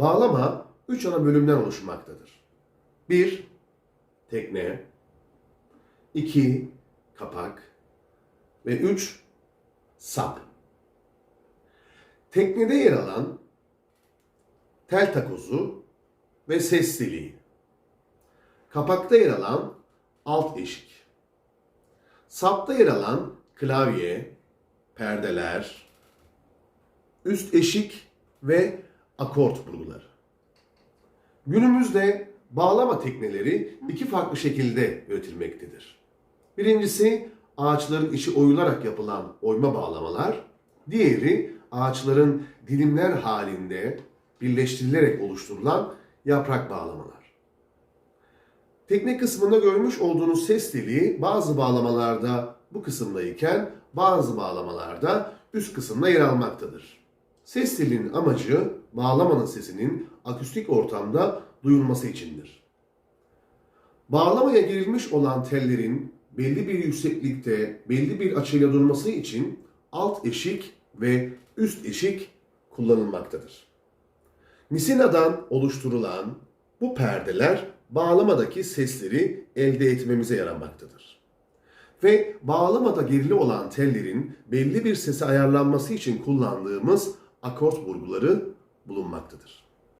Bağlama üç ana bölümden oluşmaktadır. 1. Tekne 2. Kapak ve 3. Sap. Teknede yer alan tel takozu ve ses deliği. Kapakta yer alan alt eşik. Sapta yer alan klavye, perdeler, üst eşik ve akort burguları. Günümüzde bağlama tekneleri iki farklı şekilde üretilmektedir. Birincisi ağaçların içi oyularak yapılan oyma bağlamalar, diğeri ağaçların dilimler halinde birleştirilerek oluşturulan yaprak bağlamalar. Tekne kısmında görmüş olduğunuz ses deliği bazı bağlamalarda bu kısımdayken bazı bağlamalarda üst kısımda yer almaktadır. Ses telinin amacı bağlamanın sesinin akustik ortamda duyulması içindir. Bağlamaya girilmiş olan tellerin belli bir yükseklikte, belli bir açıyla durması için alt eşik ve üst eşik kullanılmaktadır. Misina'dan oluşturulan bu perdeler bağlamadaki sesleri elde etmemize yaramaktadır. Ve bağlamada gerili olan tellerin belli bir sese ayarlanması için kullandığımız akort vurguları bulunmaktadır.